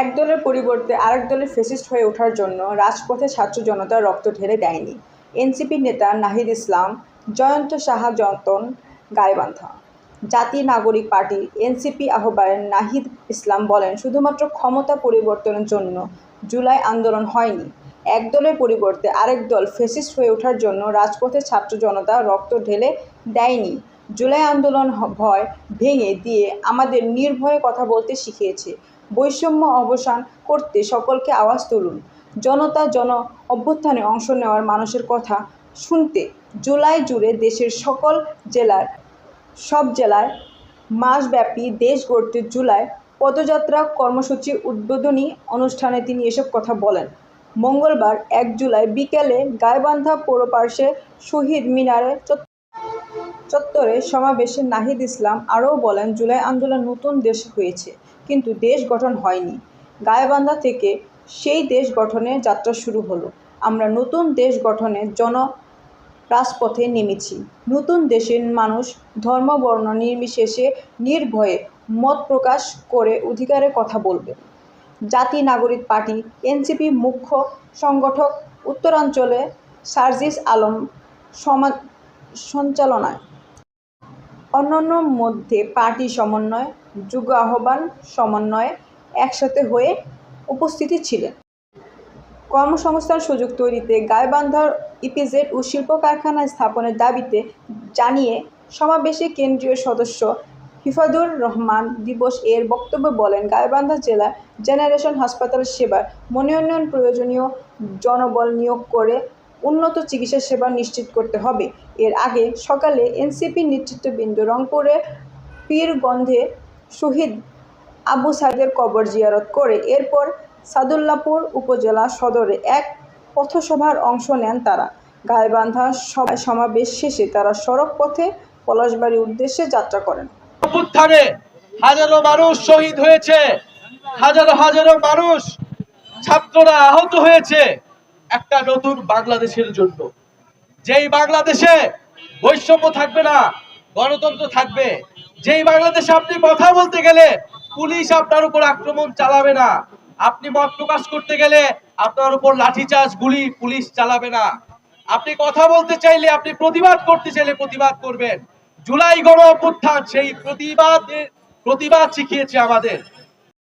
এক দলের পরিবর্তে আরেক দলের ফেসিস্ট হয়ে ওঠার জন্য রাজপথে ছাত্র জনতা রক্ত ঢেলে দেয়নি। এনসিপি নেতা নাহিদ ইসলাম, জয়ন্ত সাহা যতন, গাইবান্ধা। জাতীয় নাগরিক পার্টি এনসিপি আহ্বায়ক নাহিদ ইসলাম বলেন, শুধুমাত্র ক্ষমতা পরিবর্তনের জন্য জুলাই আন্দোলন হয়নি। এক দলের পরিবর্তে আরেক দল ফেসিস্ট হয়ে ওঠার জন্য রাজপথে ছাত্র জনতা রক্ত ঢেলে দেয়নি। জুলাই আন্দোলন ভয় ভেঙে দিয়ে আমাদের নির্ভয়ে কথা বলতে শিখিয়েছে। বৈষম্য অবসান করতে সকলকে আওয়াজ তুলুন। জনতা জন অভ্যুত্থানে অংশ নেওয়ার মানুষের কথা শুনতে জুলাই জুড়ে দেশের সকল জেলার, সব জেলায় মাসব্যাপী দেশ গড়তে জুলাই পদযাত্রা কর্মসূচির উদ্বোধনী অনুষ্ঠানে তিনি এসব কথা বলেন। মঙ্গলবার এক জুলাই বিকেলে গাইবান্ধা পৌরপার্শ্বে শহীদ মিনারে চত্বরে সমাবেশে নাহিদ ইসলাম আরও বলেন, জুলাই আন্দোলন নতুন দেশ হয়েছে, কিন্তু দেশ গঠন হয়নি। গায়েবান্ধা থেকে সেই দেশ গঠনের যাত্রা শুরু হলো। আমরা নতুন দেশ গঠনের জন রাজপথে নেমেছি। নতুন দেশের মানুষ ধর্ম, বর্ণ, নির্বিশেষে নির্ভয়ে মত প্রকাশ করে অধিকারের কথা বলবে। জাতি, নাগরিক, পার্টি, এনসিপি, মুখ্য সংগঠক, উত্তরাঞ্চলে সার্জিস আলম সমা সঞ্চালনায় অন্যান্য মধ্যে পার্টি সমন্বয় যুগ আহ্বান সমন্বয়ে একসাথে হয়ে উপস্থিতি ছিলেন। কর্মসংস্থান সুযোগ তৈরিতে গায়বান্ধার ইপিজেড ও শিল্প কারখানা স্থাপনের দাবিতে জানিয়ে সমাবেশে কেন্দ্রীয় সদস্য হিফাদুর রহমান দিবস এর বক্তব্য বলেন, গাইবান্ধা জেলা জেনারেশন হাসপাতাল সেবার মনোনয়ন প্রয়োজনীয় জনবল নিয়োগ করে উন্নত চিকিৎসা সেবা নিশ্চিত করতে হবে। এর আগে সকালে এনসিপি নেতৃত্ববৃন্দ রংপুরে পীরগন্ধে শহীদ আবু সাইদের কবর জিয়ারত করে। এরপর সাদুল্লাপুর উপজেলা সদরে এক পথসভার অংশ নেন তারা। গাইবান্ধা সভায় সমাবেশ শেষে তারা সড়ক পথে পলাশবাড়ির উদ্দেশ্যে যাত্রা করেন। হাজারো মানুষ শহীদ হয়েছে। হাজারো হাজারো মানুষ ছাত্ররা আহত হয়েছে। একটা নতুন বাংলাদেশের জন্য। যেই বাংলাদেশে বৈষম্য থাকবে না, গণতন্ত্র থাকবে, যেই বাংলাদেশে আপনি কথা বলতে গেলে পুলিশ আপনার উপর আক্রমণ চালাবে না, আপনি মত প্রকাশ করতে গেলে আপনার উপর লাঠিচার্জ, গুলি পুলিশ চালাবে না। আপনি কথা বলতে চাইলে, আপনি প্রতিবাদ করতে চাইলে প্রতিবাদ করবেন। জুলাই গণ অভ্যুত্থান সেই প্রতিবাদ প্রতিবাদ শিখিয়েছে আমাদের।